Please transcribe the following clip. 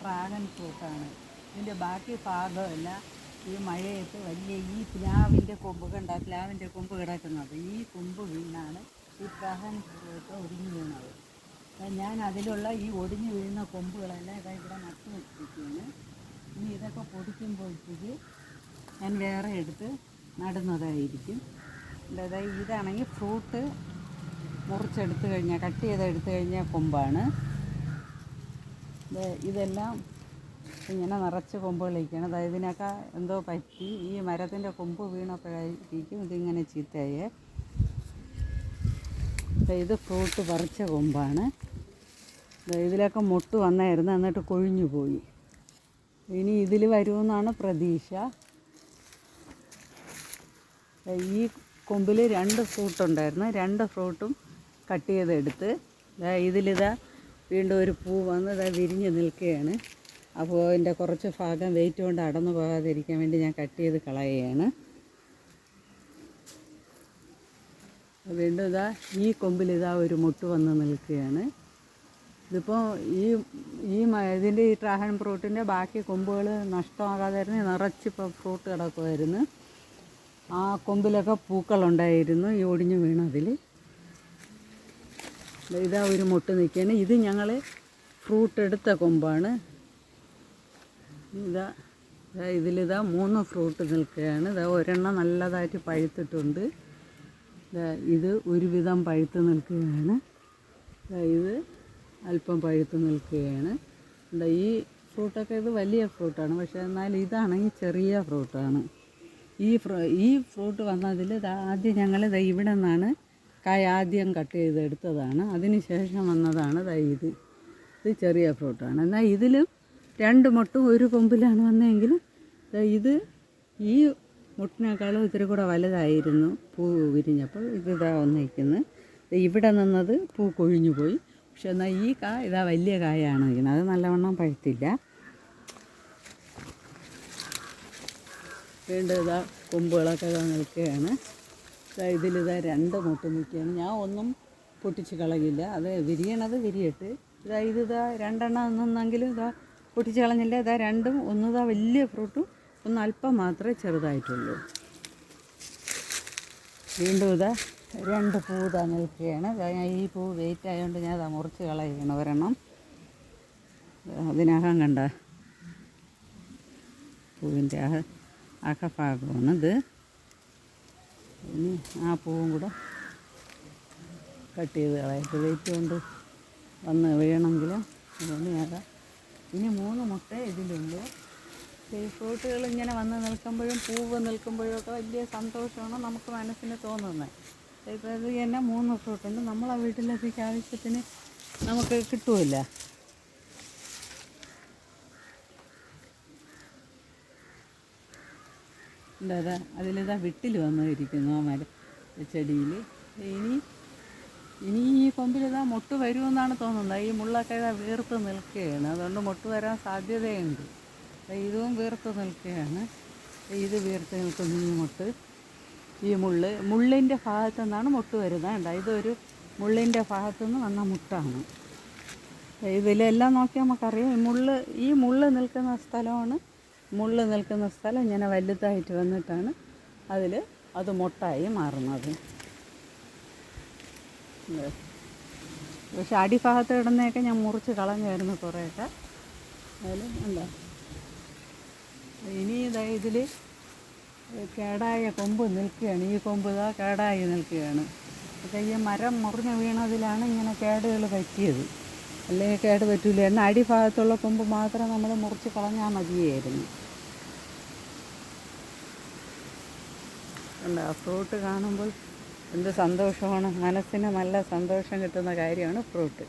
Dragon ഫ്രൂട്ടാണ് ഇതിന്റെ ബാക്കി ഭാഗമല്ല ഈ മഴയത്ത് വലിയ ഈ പ്ലാവിന്റെ കൊമ്പ് കണ്ട പ്ലാവിന്റെ കൊമ്പ് കിടക്കുന്നത്. ഈ കൊമ്പ് വീണാണ് ഈ ഡ്രാഗൺ ഫ്രൂട്ട് ഒടിഞ്ഞു വീണത്. ഞാൻ അതിലുള്ള ഈ ഒടിഞ്ഞു വീഴുന്ന കൊമ്പുകളെല്ലാം ഇതാ ഇവിടെ നട്ടു വെച്ചിരിക്കുകയാണ്. ഇനി ഇതൊക്കെ പൊടിക്കുമ്പോഴത്തേക്ക് ഞാൻ വേറെ എടുത്ത് നടുന്നതായിരിക്കും. അതായത് ഇതാണെങ്കിൽ ഫ്രൂട്ട് മുറിച്ചെടുത്ത് കഴിഞ്ഞാൽ കട്ട് ചെയ്ത് എടുത്തു കഴിഞ്ഞാൽ കൊമ്പാണ്. ഇതെല്ലാം ഇങ്ങനെ നിറച്ച് കൊമ്പുകളിരിക്കുകയാണ്. അതായത് ഇതിനൊക്കെ എന്തോ പറ്റി. ഈ മരത്തിന്റെ കൊമ്പ് വീണപ്പോഴായിരിക്കും ഇതിങ്ങനെ ചീത്തയെ അപ്പം ഇത് ഫ്രൂട്ട് പറിച്ച കൊമ്പാണ്. ഇതിലൊക്കെ മുട്ട് വന്നായിരുന്നു എന്നിട്ട് കൊഴിഞ്ഞു പോയി. ഇനി ഇതിൽ വരുമെന്നാണ് പ്രതീക്ഷ. ഈ കൊമ്പിൽ രണ്ട് ഫ്രൂട്ടുണ്ടായിരുന്നു. രണ്ട് ഫ്രൂട്ടും കട്ട് ചെയ്തെടുത്ത്. ഇതിലിതാ വീണ്ടും ഒരു പൂ വന്ന് ഇതാ വിരിഞ്ഞ് നിൽക്കുകയാണ്. അപ്പോൾ അതിന്റെ കുറച്ച് ഭാഗം വെയിറ്റ് കൊണ്ട് അടന്നു പോകാതിരിക്കാൻ വേണ്ടി ഞാൻ കട്ട് ചെയ്ത് കളയുകയാണ്. വീണ്ടും ഇതാ ഈ കൊമ്പിൽ ഇതാ ഒരു മുട്ട് വന്ന് നിൽക്കുകയാണ്. ഇതിപ്പോൾ ഈ ഈ ഇതിന്റെ ഈ ഡ്രാഗൺ ഫ്രൂട്ടിന്റെ ബാക്കി കൊമ്പുകൾ നഷ്ടമാകാതായിരുന്നു നിറച്ചിപ്പോൾ ഫ്രൂട്ട് കിടക്കുമായിരുന്നു ആ കൊമ്പിലൊക്കെ പൂക്കളുണ്ടായിരുന്നു ഈ ഒടിഞ്ഞു വീണതിൽ ഇതാ ഒരു മുട്ട് നിൽക്കുകയാണ്. ഇത് ഞങ്ങൾ ഫ്രൂട്ട് എടുത്ത കൊമ്പാണ്. ഇതാ ഇതാ ഇതിലിതാ മൂന്ന് ഫ്രൂട്ട് നിൽക്കുകയാണ്. ഇതാ ഒരെണ്ണം നല്ലതായിട്ട് പഴുത്തിട്ടുണ്ട്. ഇത് ഒരുവിധം പഴുത്ത് നിൽക്കുകയാണ്. ഇത് അല്പം പഴുത്ത് നിൽക്കുകയാണ്. ഈ ഫ്രൂട്ടൊക്കെ ഇത് വലിയ ഫ്രൂട്ടാണ് പക്ഷേ എന്നാൽ ഇതാണെങ്കിൽ ചെറിയ ഫ്രൂട്ടാണ് ഈ ഫ്രൂ ഈ ഫ്രൂട്ട് വന്നതിൽ ആദ്യം ഞങ്ങൾ ഇവിടെ നിന്നാണ് കായ ആദ്യം കട്ട് ചെയ്തെടുത്തതാണ് അതിന് ശേഷം വന്നതാണ് ദാ ഇത്. ഇത് ചെറിയ ഫ്രൂട്ടാണ്. എന്നാൽ ഇതിലും രണ്ട് മുട്ടും ഒരു കൊമ്പിലാണ് വന്നതെങ്കിൽ ഇത് ഈ മുട്ടിനേക്കാളും ഇത്തിരി കൂടെ വലുതായിരുന്നു. പൂ വിരിഞ്ഞപ്പോൾ ഇത് ഇതാ വന്നിരിക്കുന്നത് ഇവിടെ നിന്നത് പൂ കൊഴിഞ്ഞു പോയി. പക്ഷെ എന്നാൽ ഈ കാ ഇതാ വലിയ കായാണ് വയ്ക്കുന്നത് അത് നല്ലവണ്ണം പഴുത്തില്ല. വീണ്ടും ഇതാ കൊമ്പുകളൊക്കെ നിൽക്കുകയാണ്. ഇതിലിതാ രണ്ട് മുട്ട നിൽക്കുകയാണ് ഞാൻ ഒന്നും പൊട്ടിച്ച് കളയില്ല അത് വിരിയണത് വിരിയട്ട്. ഇതാ ഇതിതാ രണ്ടെണ്ണം നിന്നെങ്കിലും ഇതാ പൊട്ടിച്ച് കളഞ്ഞില്ല. ഇതാ രണ്ടും ഒന്നിതാ വലിയ ഫ്രൂട്ടും ഒന്ന് അല്പം മാത്രമേ ചെറുതായിട്ടുള്ളൂ. വീണ്ടും ഇതാ രണ്ട് പൂ ഇതാ നിൽക്കുകയാണ് ഇതാ ഈ പൂ വെയിറ്റ് ആയതുകൊണ്ട് ഞാൻ ഇതാ മുറിച്ച് കളയണം ഒരെണ്ണം. അതിനകം കണ്ട പൂവിന്റെ അക അകഭാഗമാണിത് ഇനി ആ പൂവും കൂടെ കട്ട് ചെയ്ത് കളയിട്ട്. വെയിറ്റ് കൊണ്ട് വന്ന് വീഴണമെങ്കിൽ ഇനി മൂന്ന് മുട്ട ഇതിലുണ്ട് ഫ്രൂട്ടുകൾ ഇങ്ങനെ വന്ന് നിൽക്കുമ്പോഴും പൂവ് നിൽക്കുമ്പോഴും ഒക്കെ വലിയ സന്തോഷമാണ് നമുക്ക് മനസ്സിന് തോന്നുന്നത് ഇപ്പോൾ ഇത് തന്നെ മൂന്ന് ഫ്രൂട്ടുണ്ട്. നമ്മളെ വീട്ടിലത്തേക്ക് ആവശ്യത്തിന് നമുക്ക് കിട്ടുമല്ല എന്താ അതാ? അതിലിതാ വിട്ടിൽ വന്നിരിക്കുന്നു ആ മര ചെടിയിൽ ഇനി ഇനി ഈ കൊമ്പിലിതാ മുട്ട് വരുമെന്നാണ് തോന്നുന്നത്. ഈ മുള്ളൊക്കെ ഇതാ വീർത്ത് നിൽക്കുകയാണ്. അതുകൊണ്ട് മുട്ട് വരാൻ സാധ്യതയുണ്ട്. ഇതും വീർത്ത് നിൽക്കുകയാണ്. ഇത് വീർത്ത് നിൽക്കുന്ന ഈ മുട്ട്. ഈ മുള്ള് മുള്ളിന്റെ ഭാഗത്തു നിന്നാണ് മുട്ട് വരുന്നത്. കണ്ടോ? ഇതൊരു മുള്ളിന്റെ ഭാഗത്തു നിന്ന് വന്ന മുട്ടാണ്. ഇതിലെല്ലാം നോക്കിയാൽ നമുക്കറിയാം. ഈ മുള്ള് ഈ മുള്ള് നിൽക്കുന്ന സ്ഥലമാണ് മുള്ള് നിൽക്കുന്ന സ്ഥലം ഇങ്ങനെ വലുതായിട്ട് വന്നിട്ടാണ് അതിൽ അത് മുട്ടായി മാറുന്നത്. പക്ഷെ അടിഭാഗത്ത് ഇടുന്നതൊക്കെ ഞാൻ മുറിച്ച് കളഞ്ഞായിരുന്നു കുറേയൊക്കെ. അതിൽ എന്താ ഇനി ഇതാ ഇതിൽ കേടായ കൊമ്പ് നിൽക്കുകയാണ്. ഈ കൊമ്പ് ഇതാ കേടായി നിൽക്കുകയാണ്. പക്ഷേ ഈ മരം മുറിഞ്ഞ് വീണതിലാണ് ഇങ്ങനെ കേടുകൾ പറ്റിയത്. അല്ലെങ്കിൽ കേട് പറ്റൂല. എന്നാൽ അടിഭാഗത്തുള്ള കൊമ്പ് മാത്രം നമ്മൾ മുറിച്ച് കളഞ്ഞാൽ മതിയായിരുന്നു. ആ ഫ്രൂട്ട് കാണുമ്പോൾ എന്ത് സന്തോഷമാണ്. മനസ്സിന് നല്ല സന്തോഷം കിട്ടുന്ന കാര്യമാണ് ഫ്രൂട്ട്.